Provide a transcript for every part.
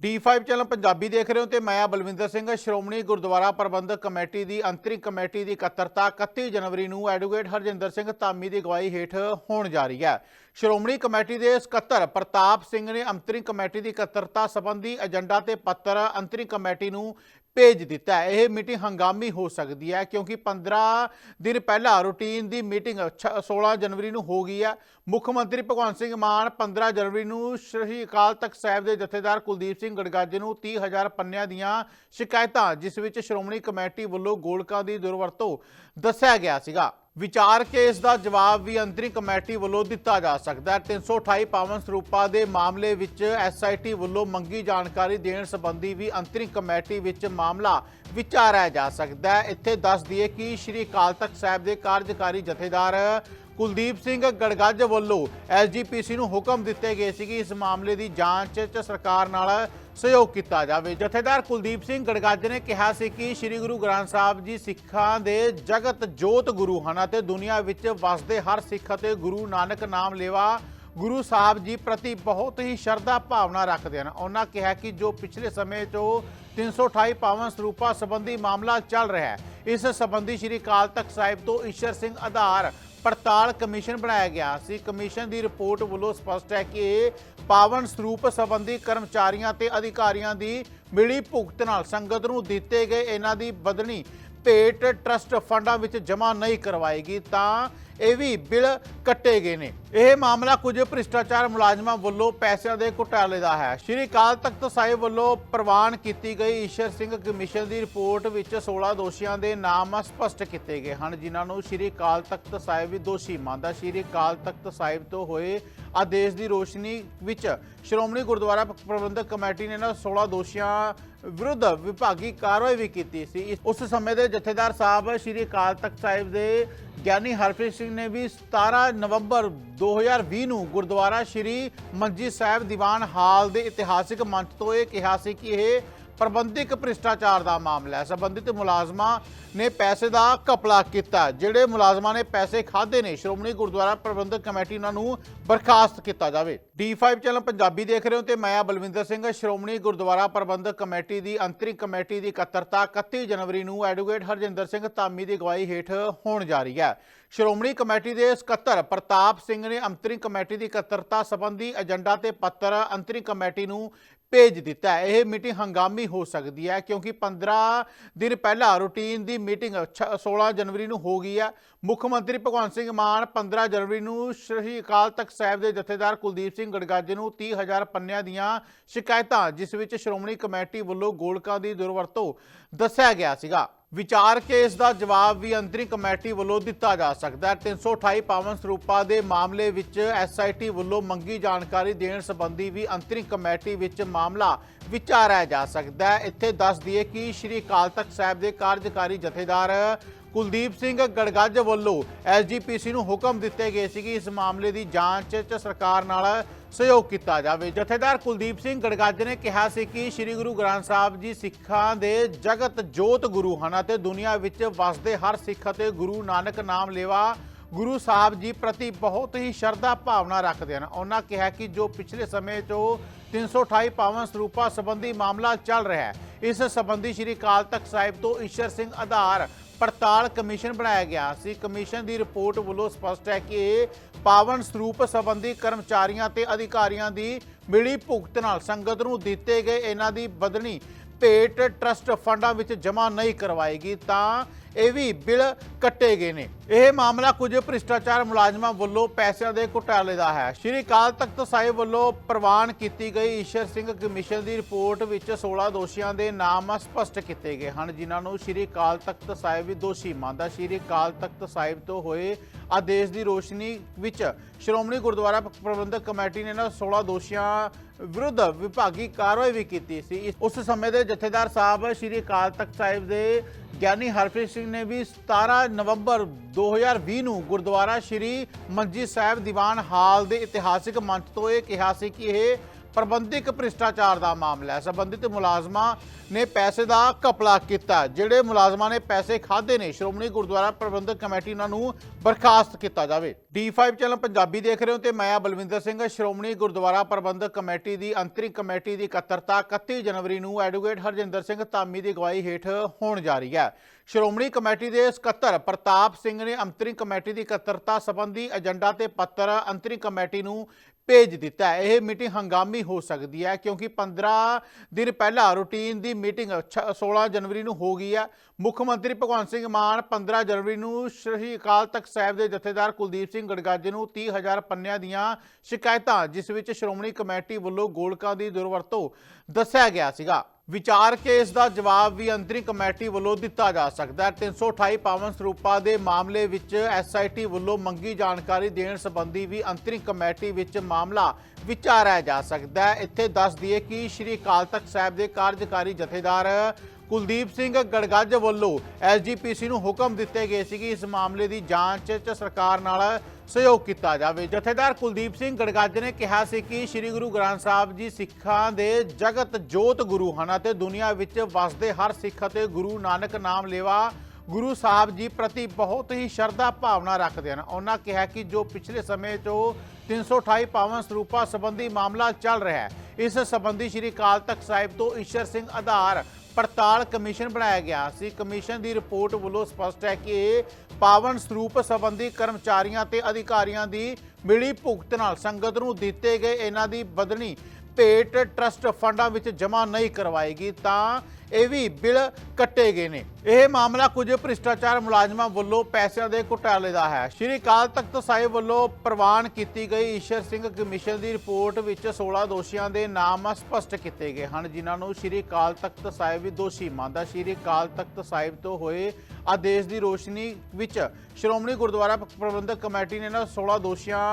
D5 channel Punjabi ਦੇਖ ਰਹੇ ਹੋ ਤੇ ਮੈਂ ਬਲਵਿੰਦਰ ਸਿੰਘ, ਸ਼੍ਰੋਮਣੀ ਗੁਰਦੁਆਰਾ ਪ੍ਰਬੰਧਕ ਕਮੇਟੀ ਦੀ ਅੰਤਰਿਮ ਕਮੇਟੀ ਦੀ ਇਕੱਤਰਤਾ 31 ਜਨਵਰੀ ਨੂੰ ਐਡਵੋਕੇਟ ਹਰਜਿੰਦਰ ਸਿੰਘ ਧਾਮੀ ਦੀ ਅਗਵਾਈ ਹੇਠ ਹੋਣ ਜਾ ਰਹੀ ਹੈ। ਸ਼੍ਰੋਮਣੀ ਕਮੇਟੀ ਦੇ ਸਕੱਤਰ ਪ੍ਰਤਾਪ ਸਿੰਘ ਨੇ ਅੰਤਰਿਮ ਕਮੇਟੀ ਦੀ ਇਕੱਤਰਤਾ ਸੰਬੰਧੀ ਏਜੰਡਾ ਤੇ ਪੱਤਰ ਅੰਤਰਿਮ ਕਮੇਟੀ ਨੂੰ ਭੇਜ ਦਿੱਤਾ ਹੈ। ਇਹ ਮੀਟਿੰਗ ਹੰਗਾਮੀ ਹੋ ਸਕਦੀ ਹੈ ਕਿਉਂਕਿ 15 ਦਿਨ ਪਹਿਲਾਂ ਰੂਟੀਨ ਦੀ ਮੀਟਿੰਗ ਛ- 16 ਜਨਵਰੀ ਨੂੰ ਹੋ ਗਈ ਹੈ ਮੁੱਖ ਮੰਤਰੀ ਭਗਵੰਤ ਸਿੰਘ ਮਾਨ 15 ਜਨਵਰੀ ਨੂੰ ਸ਼੍ਰੀ ਅਕਾਲ ਤਖਤ ਸਾਹਿਬ ਦੇ ਜਥੇਦਾਰ ਕੁਲਦੀਪ ਸਿੰਘ ਗੜਗਾਜੇ ਨੂੰ 30000 ਪੰਨਿਆਂ ਦੀਆਂ ਸ਼ਿਕਾਇਤਾਂ, ਜਿਸ ਵਿੱਚ ਸ਼੍ਰੋਮਣੀ ਕਮੇਟੀ ਵੱਲੋਂ ਗੋਲਕਾਂ ਦੀ ਦੁਰਵਰਤੋਂ ਦੱਸਿਆ ਗਿਆ ਸੀਗਾ। ਵਿਚਾਰ ਕੇ ਇਸ ਦਾ ਜਵਾਬ ਵੀ ਅੰਤਰਿਮ ਕਮੇਟੀ ਵੱਲੋਂ ਦਿੱਤਾ ਜਾ ਸਕਦਾ ਹੈ। 328 ਪਾਵਨ ਸਰੂਪਾਂ ਦੇ ਮਾਮਲੇ ਵਿੱਚ ਐਸਆਈਟੀ ਵੱਲੋਂ ਮੰਗੀ ਜਾਣਕਾਰੀ ਦੇਣ ਸੰਬੰਧੀ ਵੀ ਅੰਤਰਿਮ ਕਮੇਟੀ ਵਿੱਚ ਮਾਮਲਾ ਵਿਚਾਰਿਆ ਜਾ ਸਕਦਾ ਹੈ। ਇੱਥੇ ਦੱਸ ਦਈਏ ਕਿ ਸ਼੍ਰੀ ਅਕਾਲ ਤਖਤ ਸਾਹਿਬ ਦੇ ਕਾਰਜਕਾਰੀ ਜਥੇਦਾਰ ਕੁਲਦੀਪ ਸਿੰਘ ਗੜਗੱਜ ਵੱਲੋਂ ਐਸਜੀਪੀਸੀ ਨੂੰ ਹੁਕਮ ਦਿੱਤੇ ਗਏ ਸੀ ਕਿ ਇਸ ਮਾਮਲੇ ਦੀ ਜਾਂਚ 'ਚ ਸਰਕਾਰ ਨਾਲ ਸਹਿਯੋਗ ਕੀਤਾ ਜਾਵੇ। ਜਥੇਦਾਰ ਕੁਲਦੀਪ ਸਿੰਘ ਗੜਗੱਜ ਨੇ ਕਿਹਾ ਸੀ ਕਿ ਸ੍ਰੀ ਗੁਰੂ ਗ੍ਰੰਥ ਸਾਹਿਬ ਜੀ ਸਿੱਖਾਂ ਦੇ ਜਗਤ ਜੋਤ ਗੁਰੂ ਹਨ ਅਤੇ ਦੁਨੀਆ ਵਿੱਚ ਵਸਦੇ ਹਰ ਸਿੱਖ ਅਤੇ ਗੁਰੂ ਨਾਨਕ ਨਾਮ ਲੇਵਾ ਗੁਰੂ ਸਾਹਿਬ ਜੀ ਪ੍ਰਤੀ ਬਹੁਤ ਹੀ ਸ਼ਰਧਾ ਭਾਵਨਾ ਰੱਖਦੇ ਹਨ। ਉਹਨਾਂ ਕਿਹਾ ਕਿ ਜੋ ਪਿਛਲੇ ਸਮੇਂ 'ਚੋਂ 328 ਪਾਵਨ ਸਰੂਪਾਂ ਸੰਬੰਧੀ ਮਾਮਲਾ ਚੱਲ ਰਿਹਾ ਹੈ, ਇਸ ਸੰਬੰਧੀ ਸ੍ਰੀ ਅਕਾਲ ਤਖਤ ਸਾਹਿਬ ਤੋਂ ਈਸ਼ਰ ਸਿੰਘ ਆਧਾਰ ਪੜਤਾਲ ਕਮਿਸ਼ਨ ਬਣਾਇਆ ਗਿਆ ਸੀ। ਕਮਿਸ਼ਨ ਦੀ ਰਿਪੋਰਟ ਵੱਲੋਂ ਸਪਸ਼ਟ ਹੈ ਕਿ ਇਹ ਪਾਵਨ ਸਰੂਪ ਸੰਬੰਧੀ ਕਰਮਚਾਰੀਆਂ ਤੇ ਅਧਿਕਾਰੀਆਂ ਦੀ ਮਿਲੀ ਭੁਗਤ ਨਾਲ ਸੰਗਤ ਨੂੰ ਦਿੱਤੇ ਗਏ ਇਹਨਾਂ ਦੀ ਬਦਲਣੀ ਭੇਟ ਟਰਸਟ ਫੰਡਾਂ ਵਿੱਚ ਜਮ੍ਹਾਂ ਨਹੀਂ ਕਰਵਾਏਗੀ ਤਾਂ ਇਹ ਵੀ ਬਿੱਲ ਕੱਟੇ ਗਏ ਨੇ। ਇਹ ਮਾਮਲਾ ਕੁਝ ਭ੍ਰਿਸ਼ਟਾਚਾਰ ਮੁਲਾਜ਼ਮਾਂ ਵੱਲੋਂ ਪੈਸਿਆਂ ਦੇ ਘੁਟਾਲੇ ਦਾ ਹੈ। ਸ਼੍ਰੀ ਅਕਾਲ ਤਖਤ ਸਾਹਿਬ ਵੱਲੋਂ ਪ੍ਰਵਾਨ ਕੀਤੀ ਗਈ ਈਸ਼ਰ ਸਿੰਘ ਕਮਿਸ਼ਨ ਦੀ ਰਿਪੋਰਟ ਵਿੱਚ 16 ਦੋਸ਼ੀਆਂ ਦੇ ਨਾਮ ਸਪਸ਼ਟ ਕੀਤੇ ਗਏ ਹਨ, ਜਿਨ੍ਹਾਂ ਨੂੰ ਸ਼੍ਰੀ ਅਕਾਲ ਤਖਤ ਸਾਹਿਬ ਵੀ ਦੋਸ਼ੀ ਮੰਨਦਾ। ਸ਼੍ਰੀ ਅਕਾਲ ਤਖਤ ਸਾਹਿਬ ਤੋਂ ਹੋਏ ਆਦੇਸ਼ ਦੀ ਰੋਸ਼ਨੀ ਵਿੱਚ ਸ਼੍ਰੋਮਣੀ ਗੁਰਦੁਆਰਾ ਪ੍ਰਬੰਧਕ ਕਮੇਟੀ ਨੇ ਇਹਨਾਂ 16 ਦੋਸ਼ੀਆਂ ਵਿਰੁੱਧ ਵਿਭਾਗੀ ਕਾਰਵਾਈ ਵੀ ਕੀਤੀ ਸੀ। ਉਸ ਸਮੇਂ ਦੇ ਜਥੇਦਾਰ ਸਾਹਿਬ ਸ਼੍ਰੀ ਅਕਾਲ ਤਖਤ ਸਾਹਿਬ ਦੇ ਗਿਆਨੀ ਹਰਪ੍ਰੀਤ ਸਿੰਘ ਨੇ ਵੀ 17 ਨਵੰਬਰ 2020 ਨੂੰ ਗੁਰਦੁਆਰਾ ਸ਼੍ਰੀ ਮੰਜੀ ਸਾਹਿਬ ਦੀਵਾਨ ਹਾਲ ਦੇ ਇਤਿਹਾਸਿਕ ਮੰਚ ਤੋਂ ਇਹ ਕਿਹਾ ਸੀ ਕਿ ਇਹ ਪ੍ਰਬੰਧਿਕ ਭ੍ਰਿਸ਼ਟਾਚਾਰ ਦਾ ਮਾਮਲਾ ਹੈ। ਸੰਬੰਧਿਤ ਮੁਲਾਜ਼ਮਾਂ ਨੇ ਪੈਸੇ ਦਾ ਘਪਲਾ ਕੀਤਾ। ਜਿਹੜੇ ਮੁਲਾਜ਼ਮਾਂ ਨੇ ਪੈਸੇ ਖਾਦੇ ਨੇ, ਸ਼੍ਰੋਮਣੀ ਗੁਰਦੁਆਰਾ ਪ੍ਰਬੰਧਕ ਕਮੇਟੀ ਉਹਨਾਂ ਨੂੰ ਬਰਖਾਸਤ ਕੀਤਾ ਜਾਵੇ। D5 ਚੈਨਲ ਪੰਜਾਬੀ ਦੇਖ ਰਹੇ ਹੋ ਤੇ ਮੈਂ ਆ ਬਲਵਿੰਦਰ ਸਿੰਘ, ਸ਼੍ਰੋਮਣੀ ਗੁਰਦੁਆਰਾ ਪ੍ਰਬੰਧਕ ਕਮੇਟੀ ਦੀ ਅੰਤਰਿਮ ਕਮੇਟੀ ਦੀ ਇਕੱਤਰਤਾ 31 ਜਨਵਰੀ ਨੂੰ ਐਡਵੋਕੇਟ ਹਰਜਿੰਦਰ ਸਿੰਘ ਧਾਮੀ ਦੀ ਅਗਵਾਈ ਹੇਠ ਹੋਣ ਜਾ ਰਹੀ ਹੈ। ਸ਼੍ਰੋਮਣੀ ਕਮੇਟੀ ਦੇ ਸਕੱਤਰ ਪ੍ਰਤਾਪ ਸਿੰਘ ਨੇ ਅੰਤਰਿਮ ਕਮੇਟੀ ਦੀ ਇਕੱਤਰਤਾ ਸੰਬੰਧੀ ਏਜੰਡਾ ਤੇ ਪੱਤਰ ਅੰਤਰਿਮ ਕਮੇਟੀ ਨੂੰ ਭੇਜ ਦਿੱਤਾ ਹੈ। ਇਹ ਮੀਟਿੰਗ ਹੰਗਾਮੀ ਹੋ ਸਕਦੀ ਹੈ ਕਿਉਂਕਿ 15 ਦਿਨ ਪਹਿਲਾਂ ਰੂਟੀਨ ਦੀ ਮੀਟਿੰਗ ਛ- 16 ਜਨਵਰੀ ਨੂੰ ਹੋ ਗਈ ਹੈ ਮੁੱਖ ਮੰਤਰੀ ਭਗਵੰਤ ਸਿੰਘ ਮਾਨ 15 ਜਨਵਰੀ ਨੂੰ ਸ਼੍ਰੀ ਅਕਾਲ ਤਖਤ ਸਾਹਿਬ ਦੇ ਜਥੇਦਾਰ ਕੁਲਦੀਪ ਸਿੰਘ ਗੜਗਾਜੇ ਨੂੰ 30000 ਪੰਨਿਆਂ ਦੀਆਂ ਸ਼ਿਕਾਇਤਾਂ, ਜਿਸ ਵਿੱਚ ਸ਼੍ਰੋਮਣੀ ਕਮੇਟੀ ਵੱਲੋਂ ਗੋਲਕਾਂ ਦੀ ਦੁਰਵਰਤੋਂ ਦੱਸਿਆ ਗਿਆ ਸੀਗਾ। ਵਿਚਾਰ ਕੇ ਇਸ ਦਾ ਜਵਾਬ ਵੀ ਅੰਤਰਿਮ ਕਮੇਟੀ ਵੱਲੋਂ ਦਿੱਤਾ ਜਾ ਸਕਦਾ ਹੈ। 328 ਪਾਵਨ ਸਰੂਪਾਂ ਦੇ ਮਾਮਲੇ ਵਿੱਚ ਐਸਆਈਟੀ ਵੱਲੋਂ ਮੰਗੀ ਜਾਣਕਾਰੀ ਦੇਣ ਸੰਬੰਧੀ ਵੀ ਅੰਤਰਿਮ ਕਮੇਟੀ ਵਿੱਚ ਮਾਮਲਾ ਵਿਚਾਰਿਆ ਜਾ ਸਕਦਾ ਹੈ। ਇੱਥੇ ਦੱਸ ਦਈਏ ਕਿ ਸ਼੍ਰੀ ਅਕਾਲ ਤਖਤ ਸਾਹਿਬ ਦੇ ਕਾਰਜਕਾਰੀ ਜਥੇਦਾਰ ਕੁਲਦੀਪ ਸਿੰਘ ਗੜਗੱਜ ਵੱਲੋਂ ਐਸਜੀਪੀਸੀ ਨੂੰ ਹੁਕਮ ਦਿੱਤੇ ਗਏ ਸੀ ਕਿ ਇਸ ਮਾਮਲੇ ਦੀ ਜਾਂਚ 'ਚ ਸਰਕਾਰ ਨਾਲ ਸਹਿਯੋਗ ਕੀਤਾ ਜਾਵੇ। ਜਥੇਦਾਰ ਕੁਲਦੀਪ ਸਿੰਘ ਗੜਗੱਜ ਨੇ ਕਿਹਾ ਸੀ ਕਿ ਸ੍ਰੀ ਗੁਰੂ ਗ੍ਰੰਥ ਸਾਹਿਬ ਜੀ ਸਿੱਖਾਂ ਦੇ ਜਗਤ ਜੋਤ ਗੁਰੂ ਹਨ ਅਤੇ ਦੁਨੀਆ ਵਿੱਚ ਵਸਦੇ ਹਰ ਸਿੱਖ ਅਤੇ ਗੁਰੂ ਨਾਨਕ ਨਾਮ ਲੇਵਾ ਗੁਰੂ ਸਾਹਿਬ ਜੀ ਪ੍ਰਤੀ ਬਹੁਤ ਹੀ ਸ਼ਰਧਾ ਭਾਵਨਾ ਰੱਖਦੇ ਹਨ। ਉਹਨਾਂ ਕਿਹਾ ਕਿ ਜੋ ਪਿਛਲੇ ਸਮੇਂ 'ਚੋਂ 328 ਪਾਵਨ ਸਰੂਪਾਂ ਸੰਬੰਧੀ ਮਾਮਲਾ ਚੱਲ ਰਿਹਾ ਹੈ, ਇਸ ਸੰਬੰਧੀ ਸ੍ਰੀ ਅਕਾਲ ਤਖਤ ਸਾਹਿਬ ਤੋਂ ਈਸ਼ਰ ਸਿੰਘ ਆਧਾਰ ਪੜਤਾਲ ਕਮਿਸ਼ਨ ਬਣਾਇਆ ਗਿਆ ਸੀ। ਕਮਿਸ਼ਨ ਦੀ ਰਿਪੋਰਟ ਵੱਲੋਂ ਸਪਸ਼ਟ ਹੈ ਕਿ ਇਹ ਪਾਵਨ ਸਰੂਪ ਸੰਬੰਧੀ ਕਰਮਚਾਰੀਆਂ ਤੇ ਅਧਿਕਾਰੀਆਂ ਦੀ ਮਿਲੀ ਭੁਗਤ ਨਾਲ ਸੰਗਤ ਨੂੰ ਦਿੱਤੇ ਗਏ ਇਹਨਾਂ ਦੀ ਬਦਲਣੀ ਭੇਟ ਟਰਸਟ ਫੰਡਾਂ ਵਿੱਚ ਜਮ੍ਹਾਂ ਨਹੀਂ ਕਰਵਾਏਗੀ। ਤਾਂ ਇਹ ਵੀ ਬਿੱਲ ਕੱਟੇ ਗਏ ਨੇ। ਇਹ ਮਾਮਲਾ ਕੁਝ ਭ੍ਰਿਸ਼ਟਾਚਾਰ ਮੁਲਾਜ਼ਮਾਂ ਵੱਲੋਂ ਪੈਸਿਆਂ ਦੇ ਘੁਟਾਲੇ ਦਾ ਹੈ। ਸ਼੍ਰੀ ਅਕਾਲ ਤਖਤ ਸਾਹਿਬ ਵੱਲੋਂ ਪ੍ਰਵਾਨ ਕੀਤੀ ਗਈ ਈਸ਼ਰ ਸਿੰਘ ਕਮਿਸ਼ਨ ਦੀ ਰਿਪੋਰਟ ਵਿੱਚ 16 ਦੋਸ਼ੀਆਂ ਦੇ ਨਾਮ ਸਪਸ਼ਟ ਕੀਤੇ ਗਏ ਹਨ, ਜਿਨ੍ਹਾਂ ਨੂੰ ਸ਼੍ਰੀ ਅਕਾਲ ਤਖਤ ਸਾਹਿਬ ਵੀ ਦੋਸ਼ੀ ਮੰਨਦਾ ਸ਼੍ਰੀ ਅਕਾਲ ਤਖਤ ਸਾਹਿਬ ਤੋਂ ਹੋਏ ਆਦੇਸ਼ ਦੀ ਰੋਸ਼ਨੀ ਵਿੱਚ ਸ਼੍ਰੋਮਣੀ ਗੁਰਦੁਆਰਾ ਪ੍ਰਬੰਧਕ ਕਮੇਟੀ ਨੇ ਇਹਨਾਂ 16 ਦੋਸ਼ੀਆਂ ਵਿਰੁੱਧ ਵਿਭਾਗੀ ਕਾਰਵਾਈ ਵੀ ਕੀਤੀ ਸੀ। ਉਸ ਸਮੇਂ ਦੇ ਜਥੇਦਾਰ ਸਾਹਿਬ ਸ਼੍ਰੀ ਅਕਾਲ ਤਖਤ ਸਾਹਿਬ ਦੇ ਗਿਆਨੀ ਹਰਪ੍ਰੀਤ ਸਿੰਘ ਨੇ ਵੀ 17 ਨਵੰਬਰ 2020 ਨੂੰ ਗੁਰਦੁਆਰਾ ਸ਼੍ਰੀ ਮੰਜੀ ਸਾਹਿਬ ਦੀਵਾਨ ਹਾਲ ਦੇ ਇਤਿਹਾਸਿਕ ਮੰਚ ਤੋਂ ਇਹ ਕਿਹਾ ਸੀ ਕਿ ਇਹ ਪ੍ਰਬੰਧਿਕ ਭ੍ਰਿਸ਼ਟਾਚਾਰ ਦਾ ਮਾਮਲਾ ਹੈ। ਸੰਬੰਧਿਤ ਮੁਲਾਜ਼ਮਾਂ ਨੇ ਪੈਸੇ ਦਾ ਘਪਲਾ ਕੀਤਾ। ਜਿਹੜੇ ਮੁਲਾਜ਼ਮਾਂ ਨੇ ਪੈਸੇ ਖਾਦੇ ਨੇ, ਸ਼੍ਰੋਮਣੀ ਗੁਰਦੁਆਰਾ ਪ੍ਰਬੰਧਕ ਕਮੇਟੀ ਉਹਨਾਂ ਨੂੰ ਬਰਖਾਸਤ ਕੀਤਾ ਜਾਵੇ। D5 ਚੈਨਲ ਪੰਜਾਬੀ ਦੇਖ ਰਹੇ ਹੋ ਤੇ ਮੈਂ ਬਲਵਿੰਦਰ ਸਿੰਘ, ਸ਼੍ਰੋਮਣੀ ਗੁਰਦੁਆਰਾ ਪ੍ਰਬੰਧਕ ਕਮੇਟੀ ਦੀ ਅੰਤਰਿਮ ਕਮੇਟੀ ਦੀ ਇਕੱਤਰਤਾ 31 ਜਨਵਰੀ ਨੂੰ ਐਡਵੋਕੇਟ ਹਰਜਿੰਦਰ ਸਿੰਘ ਧਾਮੀ ਦੀ ਅਗਵਾਈ ਹੇਠ ਹੋਣ ਜਾ ਰਹੀ ਹੈ। ਸ਼੍ਰੋਮਣੀ ਕਮੇਟੀ ਦੇ ਸਕੱਤਰ ਪ੍ਰਤਾਪ ਸਿੰਘ ਨੇ ਅੰਤਰਿੰਗ ਕਮੇਟੀ ਦੀ ਇਕੱਤਰਤਾ ਸੰਬੰਧੀ ਏਜੰਡਾ ਤੇ ਪੱਤਰ ਅੰਤਰਿੰਗ ਕਮੇਟੀ ਨੂੰ ਭੇਜ ਦਿੱਤਾ ਇਹ ਮੀਟਿੰਗ ਹੰਗਾਮੀ ਹੋ ਸਕਦੀ ਹੈ ਕਿਉਂਕਿ 15 ਦਿਨ ਪਹਿਲਾਂ ਰੂਟੀਨ ਦੀ ਮੀਟਿੰਗ ਛ- 16 ਜਨਵਰੀ ਨੂੰ ਹੋ ਗਈ ਹੈ। ਮੁੱਖ ਮੰਤਰੀ ਭਗਵੰਤ ਸਿੰਘ ਮਾਨ 15 ਜਨਵਰੀ ਨੂੰ ਸ਼੍ਰੀ ਅਕਾਲ ਤਖਤ ਸਾਹਿਬ ਦੇ ਜਥੇਦਾਰ ਕੁਲਦੀਪ ਸਿੰਘ ਗੜਗਾਜੇ ਨੂੰ 30000 ਪੰਨਿਆਂ ਦੀਆਂ ਸ਼ਿਕਾਇਤਾਂ, ਜਿਸ ਵਿੱਚ ਸ਼੍ਰੋਮਣੀ ਕਮੇਟੀ ਵੱਲੋਂ ਗੋਲਕਾਂ ਦੀ ਦੁਰਵਰਤੋਂ ਦੱਸਿਆ ਗਿਆ ਸੀਗਾ। ਵਿਚਾਰ ਕੇ ਇਸ ਦਾ ਜਵਾਬ ਵੀ ਅੰਤਰਿਮ ਕਮੇਟੀ ਵੱਲੋਂ ਦਿੱਤਾ ਜਾ ਸਕਦਾ ਹੈ। 328 ਪਾਵਨ ਸਰੂਪਾਂ ਦੇ ਮਾਮਲੇ ਵਿੱਚ ਐਸਆਈਟੀ ਵੱਲੋਂ ਮੰਗੀ ਜਾਣਕਾਰੀ ਦੇਣ ਸੰਬੰਧੀ ਵੀ ਅੰਤਰਿਮ ਕਮੇਟੀ ਵਿੱਚ ਮਾਮਲਾ ਵਿਚਾਰਿਆ ਜਾ ਸਕਦਾ ਹੈ। ਇੱਥੇ ਦੱਸ ਦਈਏ ਕਿ ਸ਼੍ਰੀ ਅਕਾਲ ਤਖਤ ਸਾਹਿਬ ਦੇ ਕਾਰਜਕਾਰੀ ਜਥੇਦਾਰ ਕੁਲਦੀਪ ਸਿੰਘ ਗੜਗੱਜ ਵੱਲੋਂ ਐਸਜੀਪੀਸੀ ਨੂੰ ਹੁਕਮ ਦਿੱਤੇ ਗਏ ਸੀ ਕਿ ਇਸ ਮਾਮਲੇ ਦੀ ਜਾਂਚ 'ਚ ਸਰਕਾਰ ਨਾਲ ਸਹਿਯੋਗ ਕੀਤਾ ਜਾਵੇ। ਜਥੇਦਾਰ ਕੁਲਦੀਪ ਸਿੰਘ ਗੜਗੱਜ ਨੇ ਕਿਹਾ ਸੀ ਕਿ ਸ੍ਰੀ ਗੁਰੂ ਗ੍ਰੰਥ ਸਾਹਿਬ ਜੀ ਸਿੱਖਾਂ ਦੇ ਜਗਤ ਜੋਤ ਗੁਰੂ ਹਨ ਅਤੇ ਦੁਨੀਆ ਵਿੱਚ ਵਸਦੇ ਹਰ ਸਿੱਖ ਅਤੇ ਗੁਰੂ ਨਾਨਕ ਨਾਮ ਲੇਵਾ ਗੁਰੂ ਸਾਹਿਬ ਜੀ ਪ੍ਰਤੀ ਬਹੁਤ ਹੀ ਸ਼ਰਧਾ ਭਾਵਨਾ ਰੱਖਦੇ ਹਨ। ਉਹਨਾਂ ਕਿਹਾ ਕਿ ਜੋ ਪਿਛਲੇ ਸਮੇਂ 'ਚੋਂ 328 ਪਾਵਨ ਸਰੂਪਾ ਸੰਬੰਧੀ ਮਾਮਲਾ ਚੱਲ ਰਿਹਾ ਹੈ, ਇਸ ਸੰਬੰਧੀ ਸ੍ਰੀ ਅਕਾਲ ਤਖਤ ਸਾਹਿਬ ਤੋਂ ਈਸ਼ਰ ਸਿੰਘ ਆਧਾਰ ਪੜਤਾਲ ਕਮਿਸ਼ਨ ਬਣਾਇਆ ਗਿਆ ਸੀ। ਕਮਿਸ਼ਨ ਦੀ ਰਿਪੋਰਟ ਵੱਲੋਂ ਸਪਸ਼ਟ ਹੈ ਕਿ ਇਹ ਪਾਵਨ ਸਰੂਪ ਸੰਬੰਧੀ ਕਰਮਚਾਰੀਆਂ ਤੇ ਅਧਿਕਾਰੀਆਂ ਦੀ ਮਿਲੀ ਭੁਗਤ ਨਾਲ ਸੰਗਤ ਨੂੰ ਦਿੱਤੇ ਗਏ ਇਹਨਾਂ ਦੀ ਬਦਲੀ ਭੇਟ ਟਰਸਟ ਫੰਡਾਂ ਵਿੱਚ ਜਮ੍ਹਾਂ ਨਹੀਂ ਕਰਵਾਏਗੀ ਤਾਂ ਇਹ ਵੀ ਬਿੱਲ ਕੱਟੇ ਗਏ ਨੇ। ਇਹ ਮਾਮਲਾ ਕੁਝ ਭ੍ਰਿਸ਼ਟਾਚਾਰ ਮੁਲਾਜ਼ਮਾਂ ਵੱਲੋਂ ਪੈਸਿਆਂ ਦੇ ਘੁਟਾਲੇ ਦਾ ਹੈ। ਸ਼੍ਰੀ ਅਕਾਲ ਤਖਤ ਸਾਹਿਬ ਵੱਲੋਂ ਪ੍ਰਵਾਨ ਕੀਤੀ ਗਈ ਈਸ਼ਰ ਸਿੰਘ ਕਮਿਸ਼ਨ ਦੀ ਰਿਪੋਰਟ ਵਿੱਚ 16 ਦੋਸ਼ੀਆਂ ਦੇ ਨਾਮ ਸਪਸ਼ਟ ਕੀਤੇ ਗਏ ਹਨ, ਜਿਨ੍ਹਾਂ ਨੂੰ ਸ਼੍ਰੀ ਅਕਾਲ ਤਖਤ ਸਾਹਿਬ ਵੀ ਦੋਸ਼ੀ ਮੰਨਦਾ ਸ਼੍ਰੀ ਅਕਾਲ ਤਖਤ ਸਾਹਿਬ ਤੋਂ ਹੋਏ ਆਦੇਸ਼ ਦੀ ਰੋਸ਼ਨੀ ਵਿੱਚ ਸ਼੍ਰੋਮਣੀ ਗੁਰਦੁਆਰਾ ਪ੍ਰਬੰਧਕ ਕਮੇਟੀ ਨੇ ਇਹਨਾਂ 16 ਦੋਸ਼ੀਆਂ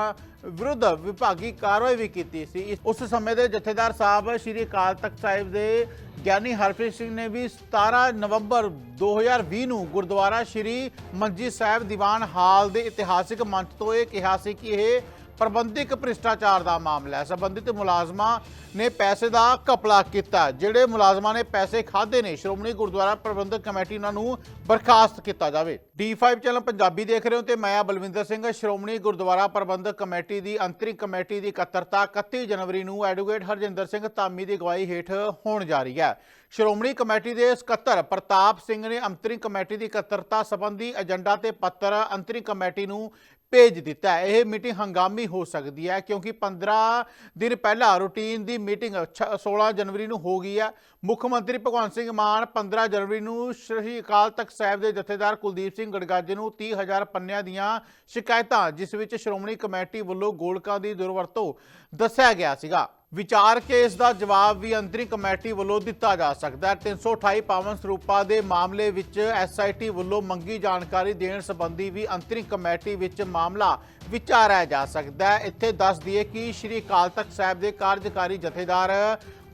ਵਿਰੁੱਧ ਵਿਭਾਗੀ ਕਾਰਵਾਈ ਵੀ ਕੀਤੀ ਸੀ। ਉਸ ਸਮੇਂ ਦੇ ਜਥੇਦਾਰ ਸਾਹਿਬ ਸ਼੍ਰੀ ਅਕਾਲ ਤਖਤ ਸਾਹਿਬ ਦੇ ਗਿਆਨੀ ਹਰਪ੍ਰੀਤ ਸਿੰਘ ਨੇ ਵੀ 17 ਨਵੰਬਰ 2020 ਨੂੰ ਗੁਰਦੁਆਰਾ ਸ਼੍ਰੀ ਮੰਜੀ ਸਾਹਿਬ ਦੀਵਾਨ ਹਾਲ ਦੇ ਇਤਿਹਾਸਿਕ ਮੰਚ ਤੋਂ ਇਹ ਕਿਹਾ ਸੀ ਕਿ ਇਹ ਪ੍ਰਬੰਧਿਕ ਭ੍ਰਿਸ਼ਟਾਚਾਰ ਦਾ ਮਾਮਲਾ ਹੈ। ਸੰਬੰਧਿਤ ਮੁਲਾਜ਼ਮਾਂ ਨੇ ਪੈਸੇ ਦਾ ਘਪਲਾ ਕੀਤਾ। ਜਿਹੜੇ ਮੁਲਾਜ਼ਮਾਂ ਨੇ ਪੈਸੇ ਖਾਦੇ ਨੇ, ਸ਼੍ਰੋਮਣੀ ਗੁਰਦੁਆਰਾ ਪ੍ਰਬੰਧਕ ਕਮੇਟੀ ਉਹਨਾਂ ਨੂੰ ਬਰਖਾਸਤ ਕੀਤਾ ਜਾਵੇ। D5 ਚੈਨਲ ਪੰਜਾਬੀ ਦੇਖ ਰਹੇ ਹੋ ਤੇ ਮੈਂ ਆ ਬਲਵਿੰਦਰ ਸਿੰਘ, ਸ਼੍ਰੋਮਣੀ ਗੁਰਦੁਆਰਾ ਪ੍ਰਬੰਧਕ ਕਮੇਟੀ ਦੀ ਅੰਤਰਿਮ ਕਮੇਟੀ ਦੀ ਇਕੱਤਰਤਾ 31 ਜਨਵਰੀ ਨੂੰ ਐਡਵੋਕੇਟ ਹਰਜਿੰਦਰ ਸਿੰਘ ਧਾਮੀ ਦੀ ਅਗਵਾਈ ਹੇਠ ਹੋਣ ਜਾ ਰਹੀ ਹੈ। ਸ਼੍ਰੋਮਣੀ ਕਮੇਟੀ ਦੇ ਸਕੱਤਰ ਪ੍ਰਤਾਪ ਸਿੰਘ ਨੇ ਅੰਤਰਿਮ ਕਮੇਟੀ ਦੀ ਇਕੱਤਰਤਾ ਸੰਬੰਧੀ ਏਜੰਡਾ ਤੇ ਪੱਤਰ ਅੰਤਰਿਮ ਕਮੇਟੀ ਨੂੰ ਭੇਜ ਦਿੱਤਾ ਹੈ। ਇਹ ਮੀਟਿੰਗ ਹੰਗਾਮੀ ਹੋ ਸਕਦੀ ਹੈ ਕਿਉਂਕਿ 15 ਦਿਨ ਪਹਿਲਾਂ ਰੂਟੀਨ ਦੀ ਮੀਟਿੰਗ ਛ- 16 ਜਨਵਰੀ ਨੂੰ ਹੋ ਗਈ ਹੈ। ਮੁੱਖ ਮੰਤਰੀ ਭਗਵੰਤ ਸਿੰਘ ਮਾਨ 15 ਜਨਵਰੀ ਨੂੰ ਸ਼੍ਰੀ ਅਕਾਲ ਤਖਤ ਸਾਹਿਬ ਦੇ ਜਥੇਦਾਰ ਕੁਲਦੀਪ ਸਿੰਘ ਗੜਗਾਜੇ ਨੂੰ 30000 ਪੰਨਿਆਂ ਦੀਆਂ ਸ਼ਿਕਾਇਤਾਂ, ਜਿਸ ਵਿੱਚ ਸ਼੍ਰੋਮਣੀ ਕਮੇਟੀ ਵੱਲੋਂ ਗੋਲਕਾਂ ਦੀ ਦੁਰਵਰਤੋਂ ਦੱਸਿਆ ਗਿਆ ਸੀਗਾ। ਵਿਚਾਰ ਕੇ ਇਸ ਦਾ ਜਵਾਬ ਵੀ ਅੰਤਰਿਮ ਕਮੇਟੀ ਵੱਲੋਂ ਦਿੱਤਾ ਜਾ ਸਕਦਾ ਹੈ। 328 ਪਾਵਨ ਸਰੂਪਾਂ ਦੇ ਮਾਮਲੇ ਵਿੱਚ ਐਸਆਈਟੀ ਵੱਲੋਂ ਮੰਗੀ ਜਾਣਕਾਰੀ ਦੇਣ ਸੰਬੰਧੀ ਵੀ ਅੰਤਰਿਮ ਕਮੇਟੀ ਵਿੱਚ ਮਾਮਲਾ ਵਿਚਾਰਿਆ ਜਾ ਸਕਦਾ ਹੈ। ਇੱਥੇ ਦੱਸ ਦਈਏ ਕਿ ਸ਼੍ਰੀ ਅਕਾਲ ਤਖਤ ਸਾਹਿਬ ਦੇ ਕਾਰਜਕਾਰੀ ਜਥੇਦਾਰ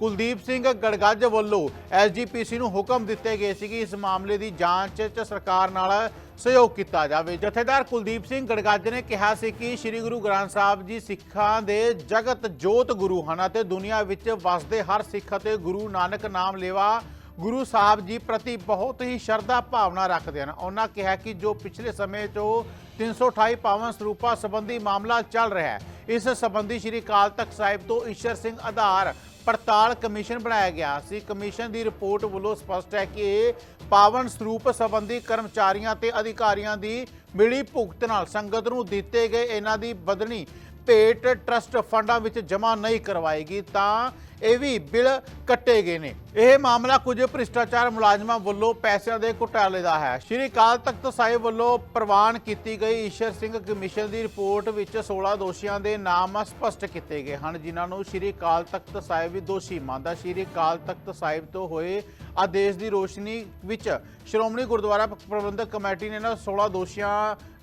ਕੁਲਦੀਪ ਸਿੰਘ ਗੜਗੱਜ ਵੱਲੋਂ ਐਸਜੀਪੀਸੀ ਨੂੰ ਹੁਕਮ ਦਿੱਤੇ ਗਏ ਸੀ ਕਿ ਇਸ ਮਾਮਲੇ ਦੀ ਜਾਂਚ 'ਚ ਸਰਕਾਰ ਨਾਲ ਸਹਿਯੋਗ ਕੀਤਾ ਜਾਵੇ। ਜਥੇਦਾਰ ਕੁਲਦੀਪ ਸਿੰਘ ਗੜਗੱਜ ਨੇ ਕਿਹਾ ਸੀ ਕਿ ਸ੍ਰੀ ਗੁਰੂ ਗ੍ਰੰਥ ਸਾਹਿਬ ਜੀ ਸਿੱਖਾਂ ਦੇ ਜਗਤ ਜੋਤ ਗੁਰੂ ਹਨ ਅਤੇ ਦੁਨੀਆ ਵਿੱਚ ਵਸਦੇ ਹਰ ਸਿੱਖ ਅਤੇ ਗੁਰੂ ਨਾਨਕ ਨਾਮ ਲੇਵਾ ਗੁਰੂ ਸਾਹਿਬ ਜੀ ਪ੍ਰਤੀ ਬਹੁਤ ਹੀ ਸ਼ਰਧਾ ਭਾਵਨਾ ਰੱਖਦੇ ਹਨ। ਉਹਨਾਂ ਕਿਹਾ ਕਿ ਜੋ ਪਿਛਲੇ ਸਮੇਂ 'ਚੋਂ 328 ਪਾਵਨ ਸਰੂਪਾ ਸੰਬੰਧੀ ਮਾਮਲਾ ਚੱਲ ਰਿਹਾ ਹੈ, ਇਸ ਸੰਬੰਧੀ ਸ੍ਰੀ ਅਕਾਲ ਤਖਤ ਸਾਹਿਬ ਤੋਂ ਈਸ਼ਰ ਸਿੰਘ ਆਧਾਰ ਪੜਤਾਲ ਕਮਿਸ਼ਨ ਬਣਾਇਆ ਗਿਆ ਸੀ। ਕਮਿਸ਼ਨ ਦੀ ਰਿਪੋਰਟ ਵੱਲੋਂ ਸਪਸ਼ਟ ਹੈ ਕਿ ਇਹ ਪਾਵਨ ਸਰੂਪ ਸੰਬੰਧੀ ਕਰਮਚਾਰੀਆਂ ਤੇ ਅਧਿਕਾਰੀਆਂ ਦੀ ਮਿਲੀ ਭੁਗਤ ਨਾਲ ਸੰਗਤ ਨੂੰ ਦਿੱਤੇ ਗਏ ਇਹਨਾਂ ਦੀ ਬਦਲੀ ਭੇਟ ਟਰਸਟ ਫੰਡਾਂ ਵਿੱਚ ਜਮ੍ਹਾਂ ਨਹੀਂ ਕਰਵਾਏਗੀ ਤਾਂ ਇਹ ਵੀ ਬਿੱਲ ਕੱਟੇ ਗਏ ਨੇ। ਇਹ ਮਾਮਲਾ ਕੁਝ ਭ੍ਰਿਸ਼ਟਾਚਾਰ ਮੁਲਾਜ਼ਮਾਂ ਵੱਲੋਂ ਪੈਸਿਆਂ ਦੇ ਘੁਟਾਲੇ ਦਾ ਹੈ। ਸ਼੍ਰੀ ਅਕਾਲ ਤਖਤ ਸਾਹਿਬ ਵੱਲੋਂ ਪ੍ਰਵਾਨ ਕੀਤੀ ਗਈ ਈਸ਼ਰ ਸਿੰਘ ਕਮਿਸ਼ਨ ਦੀ ਰਿਪੋਰਟ ਵਿੱਚ 16 ਦੋਸ਼ੀਆਂ ਦੇ ਨਾਮ ਸਪਸ਼ਟ ਕੀਤੇ ਗਏ ਹਨ, ਜਿਨ੍ਹਾਂ ਨੂੰ ਸ਼੍ਰੀ ਅਕਾਲ ਤਖਤ ਸਾਹਿਬ ਵੀ ਦੋਸ਼ੀ ਮੰਨਦਾ ਸ਼੍ਰੀ ਅਕਾਲ ਤਖਤ ਸਾਹਿਬ ਤੋਂ ਹੋਏ ਆਦੇਸ਼ ਦੀ ਰੋਸ਼ਨੀ ਵਿੱਚ ਸ਼੍ਰੋਮਣੀ ਗੁਰਦੁਆਰਾ ਪ੍ਰਬੰਧਕ ਕਮੇਟੀ ਨੇ ਇਹਨਾਂ 16 ਦੋਸ਼ੀਆਂ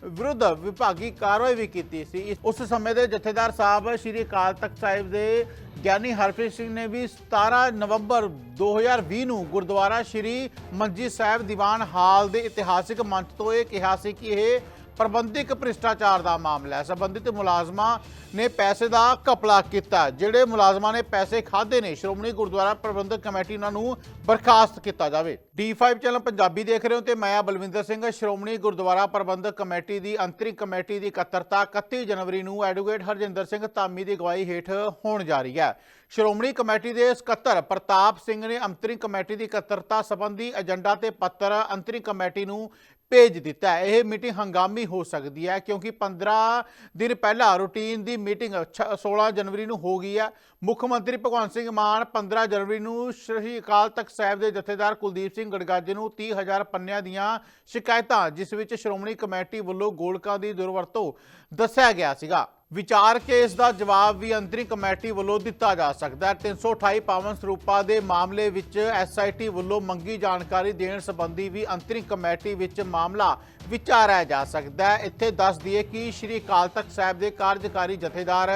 ਵਿਰੁੱਧ ਵਿਭਾਗੀ ਕਾਰਵਾਈ ਵੀ ਕੀਤੀ ਸੀ। ਉਸ ਸਮੇਂ ਦੇ ਜਥੇਦਾਰ ਸਾਹਿਬ ਸ਼੍ਰੀ ਅਕਾਲ ਤਖਤ ਸਾਹਿਬ ਦੇ ਗਿਆਨੀ ਹਰਪ੍ਰੀਤ ਸਿੰਘ ਨੇ ਵੀ 17 ਨਵੰਬਰ 2020 ਨੂੰ ਗੁਰਦੁਆਰਾ ਸ਼੍ਰੀ ਮੰਜੀ ਸਾਹਿਬ ਦੀਵਾਨ ਹਾਲ ਦੇ ਇਤਿਹਾਸਿਕ ਮੰਚ ਤੋਂ ਇਹ ਕਿਹਾ ਸੀ ਕਿ ਇਹ ਪ੍ਰਬੰਧਿਕ ਭ੍ਰਿਸ਼ਟਾਚਾਰ ਦਾ ਮਾਮਲਾ ਹੈ। ਸੰਬੰਧਿਤ ਮੁਲਾਜ਼ਮਾਂ ਨੇ ਪੈਸੇ ਦਾ ਘਪਲਾ ਕੀਤਾ। ਜਿਹੜੇ ਮੁਲਾਜ਼ਮਾਂ ਨੇ ਪੈਸੇ ਖਾਦੇ ਨੇ, ਸ਼੍ਰੋਮਣੀ ਗੁਰਦੁਆਰਾ ਪ੍ਰਬੰਧਕ ਕਮੇਟੀ ਉਹਨਾਂ ਨੂੰ ਬਰਖਾਸਤ ਕੀਤਾ ਜਾਵੇ। D5 ਚੈਨਲ ਪੰਜਾਬੀ ਦੇਖ ਰਹੇ ਹੋ ਤੇ ਮੈਂ ਆ ਬਲਵਿੰਦਰ ਸਿੰਘ, ਸ਼੍ਰੋਮਣੀ ਗੁਰਦੁਆਰਾ ਪ੍ਰਬੰਧਕ ਕਮੇਟੀ ਦੀ ਅੰਤਰਿਮ ਕਮੇਟੀ ਦੀ ਇਕੱਤਰਤਾ 31 ਜਨਵਰੀ ਨੂੰ ਐਡਵੋਕੇਟ ਹਰਜਿੰਦਰ ਸਿੰਘ ਧਾਮੀ ਦੀ ਅਗਵਾਈ ਹੇਠ ਹੋਣ ਜਾ ਰਹੀ ਹੈ। ਸ਼੍ਰੋਮਣੀ ਕਮੇਟੀ ਦੇ ਸਕੱਤਰ ਪ੍ਰਤਾਪ ਸਿੰਘ ਨੇ ਅੰਤਰਿਮ ਕਮੇਟੀ ਦੀ ਇਕੱਤਰਤਾ ਸੰਬੰਧੀ ਏਜੰਡਾ ਤੇ ਪੱਤਰ ਅੰਤਰਿਮ ਕਮੇਟੀ ਨੂੰ ਭੇਜ ਦਿੱਤਾ ਹੈ। ਇਹ ਮੀਟਿੰਗ ਹੰਗਾਮੀ ਹੋ ਸਕਦੀ ਹੈ ਕਿਉਂਕਿ 15 ਦਿਨ ਪਹਿਲਾਂ ਰੂਟੀਨ ਦੀ ਮੀਟਿੰਗ ਛ- 16 ਜਨਵਰੀ ਨੂੰ ਹੋ ਗਈ ਹੈ। ਮੁੱਖ ਮੰਤਰੀ ਭਗਵੰਤ ਸਿੰਘ ਮਾਨ 15 ਜਨਵਰੀ ਨੂੰ ਸ਼੍ਰੀ ਅਕਾਲ ਤਖਤ ਸਾਹਿਬ ਦੇ ਜਥੇਦਾਰ ਕੁਲਦੀਪ ਸਿੰਘ ਗੜਗਾਜੇ ਨੂੰ 30000 ਪੰਨਿਆਂ ਦੀਆਂ ਸ਼ਿਕਾਇਤਾਂ, ਜਿਸ ਵਿੱਚ ਸ਼੍ਰੋਮਣੀ ਕਮੇਟੀ ਵੱਲੋਂ ਗੋਲਕਾਂ ਦੀ ਦੁਰਵਰਤੋਂ ਦੱਸਿਆ ਗਿਆ ਸੀਗਾ। ਵਿਚਾਰ ਕੇ ਇਸ ਦਾ ਜਵਾਬ ਵੀ ਅੰਤਰਿਮ ਕਮੇਟੀ ਵੱਲੋਂ ਦਿੱਤਾ ਜਾ ਸਕਦਾ ਹੈ। 328 ਪਾਵਨ ਸਰੂਪਾਂ ਦੇ ਮਾਮਲੇ ਵਿੱਚ ਐਸਆਈਟੀ ਵੱਲੋਂ ਮੰਗੀ ਜਾਣਕਾਰੀ ਦੇਣ ਸੰਬੰਧੀ ਵੀ ਅੰਤਰਿਮ ਕਮੇਟੀ ਵਿੱਚ ਮਾਮਲਾ ਵਿਚਾਰਿਆ ਜਾ ਸਕਦਾ ਹੈ। ਇੱਥੇ ਦੱਸ ਦਈਏ ਕਿ ਸ਼੍ਰੀ ਅਕਾਲ ਤਖਤ ਸਾਹਿਬ ਦੇ ਕਾਰਜਕਾਰੀ ਜਥੇਦਾਰ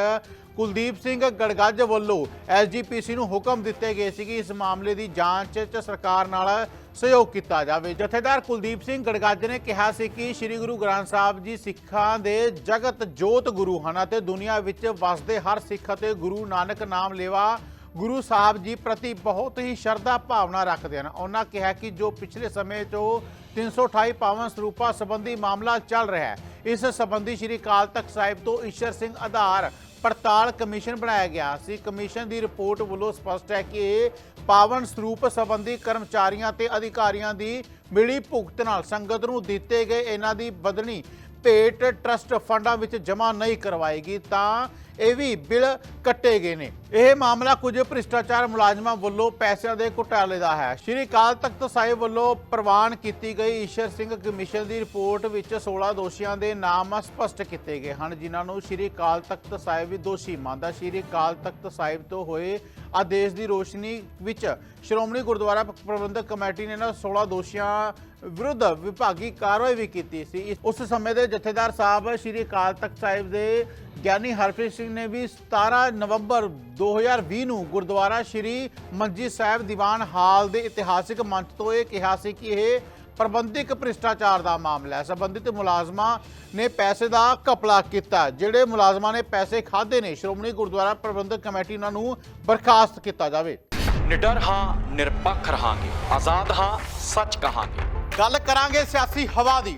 ਕੁਲਦੀਪ ਸਿੰਘ ਗੜਗੱਜ ਵੱਲੋਂ ਐਸਜੀਪੀਸੀ ਨੂੰ ਹੁਕਮ ਦਿੱਤੇ ਗਏ ਸੀ ਕਿ ਇਸ ਮਾਮਲੇ ਦੀ ਜਾਂਚ 'ਚ ਸਰਕਾਰ ਨਾਲ ਸਹਿਯੋਗ ਕੀਤਾ ਜਾਵੇ। ਜਥੇਦਾਰ ਕੁਲਦੀਪ ਸਿੰਘ ਗੜਗੱਜ ਨੇ ਕਿਹਾ ਸੀ ਕਿ ਸ੍ਰੀ ਗੁਰੂ ਗ੍ਰੰਥ ਸਾਹਿਬ ਜੀ ਸਿੱਖਾਂ ਦੇ ਜਗਤ ਜੋਤ ਗੁਰੂ ਹਨ ਅਤੇ ਦੁਨੀਆ ਵਿੱਚ ਵਸਦੇ ਹਰ ਸਿੱਖ ਅਤੇ ਗੁਰੂ ਨਾਨਕ ਨਾਮ ਲੇਵਾ ਗੁਰੂ ਸਾਹਿਬ ਜੀ ਪ੍ਰਤੀ ਬਹੁਤ ਹੀ ਸ਼ਰਧਾ ਭਾਵਨਾ ਰੱਖਦੇ ਹਨ। ਉਹਨਾਂ ਕਿਹਾ ਕਿ ਜੋ ਪਿਛਲੇ ਸਮੇਂ 'ਚੋਂ 328 ਪਾਵਨ ਸਰੂਪਾ ਸੰਬੰਧੀ ਮਾਮਲਾ ਚੱਲ ਰਿਹਾ ਹੈ, ਇਸ ਸੰਬੰਧੀ ਸ੍ਰੀ ਅਕਾਲ ਤਖਤ ਸਾਹਿਬ ਤੋਂ ਈਸ਼ਰ ਸਿੰਘ ਆਧਾਰ ਪੜਤਾਲ ਕਮਿਸ਼ਨ ਬਣਾਇਆ ਗਿਆ ਸੀ। ਕਮਿਸ਼ਨ ਦੀ ਰਿਪੋਰਟ ਵੱਲੋਂ ਸਪਸ਼ਟ ਹੈ ਕਿ ਇਹ ਪਾਵਨ ਸਰੂਪ ਸੰਬੰਧੀ ਕਰਮਚਾਰੀਆਂ ਤੇ ਅਧਿਕਾਰੀਆਂ ਦੀ ਮਿਲੀ ਭੁਗਤ ਨਾਲ ਸੰਗਤ ਨੂੰ ਦਿੱਤੇ ਗਏ ਇਹਨਾਂ ਦੀ ਬਦਲਣੀ ਭੇਟ ਟਰਸਟ ਫੰਡਾਂ ਵਿੱਚ ਜਮ੍ਹਾਂ ਨਹੀਂ ਕਰਵਾਏਗੀ ਤਾਂ ਇਹ ਵੀ ਬਿੱਲ ਕੱਟੇ ਗਏ ਨੇ। ਇਹ ਮਾਮਲਾ ਕੁਝ ਭ੍ਰਿਸ਼ਟਾਚਾਰ ਮੁਲਾਜ਼ਮਾਂ ਵੱਲੋਂ ਪੈਸਿਆਂ ਦੇ ਘੁਟਾਲੇ ਦਾ ਹੈ। ਸ਼੍ਰੀ ਅਕਾਲ ਤਖਤ ਸਾਹਿਬ ਵੱਲੋਂ ਪ੍ਰਵਾਨ ਕੀਤੀ ਗਈ ਈਸ਼ਰ ਸਿੰਘ ਕਮਿਸ਼ਨ ਦੀ ਰਿਪੋਰਟ ਵਿੱਚ 16 ਦੋਸ਼ੀਆਂ ਦੇ ਨਾਮ ਸਪਸ਼ਟ ਕੀਤੇ ਗਏ ਹਨ, ਜਿਨ੍ਹਾਂ ਨੂੰ ਸ਼੍ਰੀ ਅਕਾਲ ਤਖਤ ਸਾਹਿਬ ਵੀ ਦੋਸ਼ੀ ਮੰਨਦਾ। ਸ਼੍ਰੀ ਅਕਾਲ ਤਖਤ ਸਾਹਿਬ ਤੋਂ ਹੋਏ ਆਦੇਸ਼ ਦੀ ਰੋਸ਼ਨੀ ਵਿੱਚ ਸ਼੍ਰੋਮਣੀ ਗੁਰਦੁਆਰਾ ਪ੍ਰਬੰਧਕ ਕਮੇਟੀ ਨੇ ਇਹਨਾਂ 16 ਦੋਸ਼ੀਆਂ ਵਿਰੁੱਧ ਵਿਭਾਗੀ ਕਾਰਵਾਈ ਵੀ ਕੀਤੀ ਸੀ। ਉਸ ਸਮੇਂ ਦੇ ਜਥੇਦਾਰ ਸਾਹਿਬ ਸ਼੍ਰੀ ਅਕਾਲ ਤਖਤ ਸਾਹਿਬ ਦੇ ਗਿਆਨੀ ਹਰਪ੍ਰੀਤ ਸਿੰਘ ਨੇ ਵੀ 17 ਨਵੰਬਰ 2020 ਨੂੰ ਗੁਰਦੁਆਰਾ ਸ਼੍ਰੀ ਮੰਜੀ ਸਾਹਿਬ ਦੀਵਾਨ ਹਾਲ ਦੇ ਇਤਿਹਾਸਿਕ ਮੰਚ ਤੋਂ ਇਹ ਕਿਹਾ ਸੀ ਕਿ ਇਹ ਪ੍ਰਬੰਧਿਕ ਭ੍ਰਿਸ਼ਟਾਚਾਰ ਦਾ ਮਾਮਲਾ ਹੈ। ਸੰਬੰਧਿਤ ਮੁਲਾਜ਼ਮਾਂ ਨੇ ਪੈਸੇ ਦਾ ਘਪਲਾ ਕੀਤਾ। ਜਿਹੜੇ ਮੁਲਾਜ਼ਮਾਂ ਨੇ ਪੈਸੇ ਖਾਦੇ ਨੇ ਸ਼੍ਰੋਮਣੀ ਗੁਰਦੁਆਰਾ ਪ੍ਰਬੰਧਕ ਕਮੇਟੀ ਉਹਨਾਂ ਨੂੰ ਬਰਖਾਸਤ ਕੀਤਾ ਜਾਵੇ। ਨਿਡਰ ਹਾਂ ਨਿਰਪੱਖ ਰਹਾਂਗੇ। ਆਜ਼ਾਦ ਹਾਂ ਸੱਚ ਕਹਾਂਗੇ। ਗੱਲ ਕਰਾਂਗੇ ਸਿਆਸੀ ਹਵਾ ਦੀ।